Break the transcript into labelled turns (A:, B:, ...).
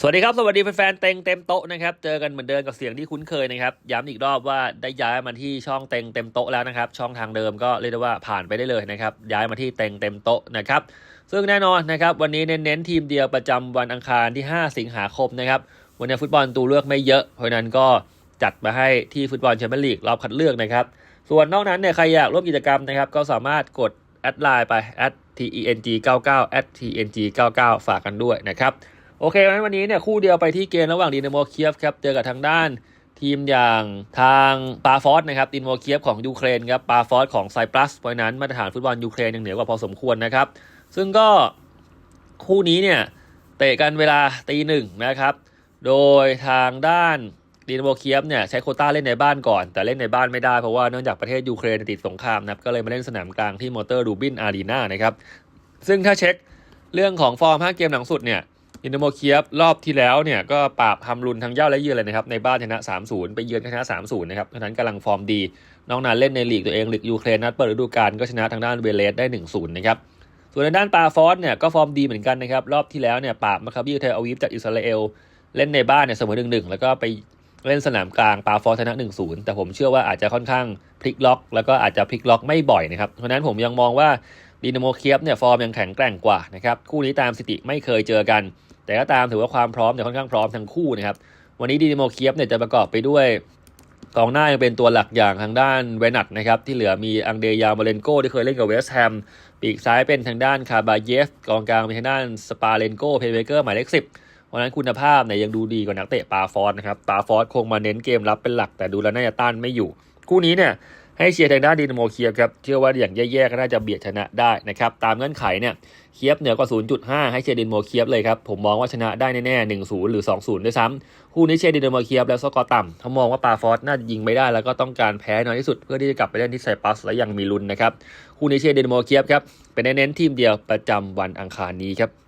A: สวัสดีครับ สวัสดีแฟนๆเต็งเต็มโต๊ะนะครับ เจอกันเหมือนเดิมกับเสียงที่คุ้นเคยนะครับ ย้ำอีกรอบว่าได้ย้ายมาที่ช่องเต็งเต็มโต๊ะแล้วนะครับ ช่องทางเดิมก็เรียกได้ว่าผ่านไปได้เลยนะครับ ย้ายมาที่เต็งเต็มโต๊ะนะครับ ซึ่งแน่นอนนะครับ วันนี้เน้นๆทีมเดียวประจำวันอังคารที่ 5 สิงหาคมนะครับ วันนี้ฟุตบอลตัวเลือกไม่เยอะ เพราะฉะนั้นก็จัดมาให้ที่ฟุตบอลแชมเปี้ยนลีกรอบคัดเลือกนะครับ ส่วนนอกนั้นเนี่ยใครอยากร่วมกิจกรรมนะครับ ก็สามารถกดแอดไลน์ไป @teng99 @teng99 ฝากกันด้วยนะครับ โอเคงั้นวันนี้เนี่ยคู่เดียวไปที่เกมระหว่างดินาโมเคียฟครับเจอกับทางด้านทีมอย่างทางปาฟอสนะครับดินาโมเคียฟของยูเครนครับปาฟอสของไซปรัสเพราะนั้นมาตรฐานฟุตบอลยูเครนยังเหนือกว่าพอสมควรนะครับ ซึ่งก็คู่นี้เนี่ยเตะกันเวลาตีหนึ่งนะครับ โดยทางด้านดินาโมเคียฟเนี่ยใช้โคต้าเล่นในบ้านก่อน แต่เล่นในบ้านไม่ได้เพราะว่าเนื่องจากประเทศยูเครนติดสงครามนะครับก็เลยมาเล่นสนามกลางที่มอเตอร์ดูบินอารีนานะครับซึ่งถ้าเช็คเรื่องของฟอร์ม5เกมหลังสุดเนี่ย อินโดโมเคียฟรอบที่แล้วเนี่ยก็ปราบฮัมรุนทั้งเย่าและเยือนเลยนะครับในบ้านชนะ 3-0 ไปเยือนชนะ 3-0 นะครับเพราะนั้นกำลังฟอร์มดี น้อกนั้นเล่นในลีกตัวเองลีกยูเครนนัดเปิดฤดูกาลก็ชนะทางด้านเวเลสได้ 1-0 นะครับส่วนทางด้านปาฟอสเนี่ยก็ฟอร์มดีเหมือนกันนะครับรอบที่แล้วเนี่ยปราบมาคาบิเทลอาวีฟจากอิสราเอลเล่นในบ้านเนี่ยเสมอ1-1แล้วก็ไปเล่นสนามกลางปาฟอสชนะ1-0แต่ผมเชื่อว่าอาจจะค่อนข้างพลิกล็อก แล้วก็อาจจะพลิกล็อกไม่บ่อยนะครับเพราะฉะนั้นผมยังมองว่าดินาโมเคียฟเนี่ยฟอร์มยังแข็งแกร่งกว่านะครับคู่นี้ตามสถิติไม่เคยเจอกัน แต่ก็ตามถือว่าความพร้อมเนี่ยค่อนข้างพร้อมทั้งคู่นะครับวันนี้ดีนโมเคียฟเนี่ยจะประกอบไปด้วยกองหน้ายังเป็นตัวหลักอย่างทางด้านเวนัตนะครับที่เหลือมีอังเดยามาเลนโกที่เคยเล่นกับเวสต์แฮมปีกซ้ายเป็นทางด้านคาบาเยฟกองกลางเป็นทางด้านสปาเลนโกเพย์เบเกอร์หมายเลขสิบเพราะฉะนั้นคุณภาพเนี่ยยังดูดีกว่านักเตะปาฟอสนะครับปาฟอสคงมาเน้นเกมรับเป็นหลักแต่ดูแล้วน่าจะต้านไม่อยู่ คู่นี้เนี่ย ให้เชียร์ทางด้านดินโมเคียฟครับเชื่อว่าอย่างแย่ๆก็น่าจะเบียดชนะได้นะครับตามเงื่อนไขเนี่ยเคียฟเหนือกว่า 0.5 ให้เชียร์ดินโมเคียฟเลยครับผมมองว่าชนะได้แน่ๆ1-0 หรือ 2-0 ด้วยซ้ำคู่นี้เชียร์ดินโมเคียฟแล้วสกอร์ต่ำเขามองว่าปาฟอสน่าจะยิงไม่ได้ แล้วก็ต้องการแพ้น้อยที่สุดเพื่อที่จะกลับไปเล่นที่ไซปรัสและยังมีลุ้นนะครับคู่นี้เชียร์ดินโมเคียฟครับเป็นเน้นทีมเดียวประจำวันอังคารนี้ครับ